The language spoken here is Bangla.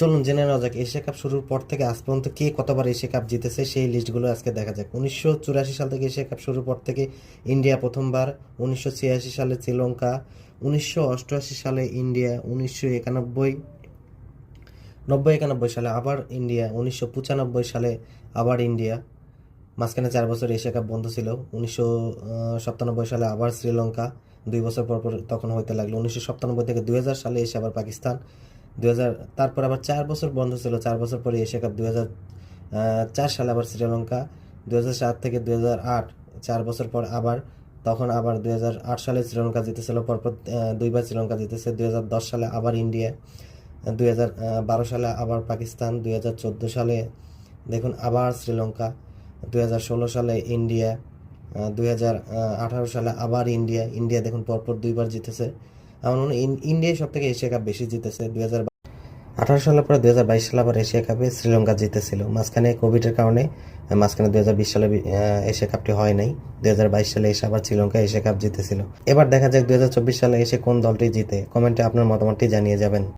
চলুন জেনে নেওয়া যাক, এশিয়া কাপ শুরুর পর থেকে আজ পর্যন্ত কে কতবার এশিয়া কাপ জিতেছে সেই লিস্টগুলো আজকে দেখা যাক। উনিশশো চুরাশি সাল থেকে এশিয়া কাপ শুরুর পর থেকে ইন্ডিয়া প্রথমবার, উনিশশো ছিয়াশি সালে শ্রীলঙ্কা, উনিশশো অষ্টআশি সালে ইন্ডিয়া, উনিশশো একানব্বই, নব্বই একানব্বই সালে আবার ইন্ডিয়া, উনিশশো পঁচানব্বই সালে আবার ইন্ডিয়া। মাঝখানে চার বছর এশিয়া কাপ বন্ধ ছিল, উনিশশো সাতানব্বই সালে আবার শ্রীলঙ্কা, দুই বছর পর পর তখন হইতে লাগল, উনিশশো সাতানব্বই থেকে দুই হাজার সালে এসে আবার পাকিস্তান দুই হাজার তারপর আবার চার বছর বন্ধ ছিল, চার বছর পরে এশিয়া কাপ দুই চার সালে আবার শ্রীলঙ্কা হাজার সাত থেকে দুই আট, চার বছর পর আবার, তখন আবার দুই আট সালে শ্রীলঙ্কা জিতেছিল, পরপর দুইবার শ্রীলঙ্কা জিতেছে হাজার দশ সালে আবার ইন্ডিয়া দুই বারো সালে আবার পাকিস্তান দুই হাজার চোদ্দ সালে, দেখুন, আবার শ্রীলঙ্কা দুই হাজার ষোলো সালে ইন্ডিয়া দুই হাজার আঠারো সালে আবার ইন্ডিয়া ইন্ডিয়া দেখুন, পরপর দুইবার জিতেছে আমার মনে হয় ইন- সব থেকে এশিয়া কাপ বেশি জিতেছে। দুই আঠারো সালের পরে দুই হাজার বাইশ সালে আবার এশিয়া কাপে শ্রীলঙ্কা জিতেছিল। মাঝখানে কোভিডের কারণে মাঝখানে দুই হাজার বিশ সালে এশিয়া কাপটি হয় নাই। দুই হাজার বাইশ সালে এসে আবার শ্রীলঙ্কা এশিয়া কাপ জিতেছিল। এবার দেখা যাক দু হাজার চব্বিশ সালে এসে কোন দলটি জিতে। কমেন্টে আপনার মতামতটি জানিয়ে যাবেন।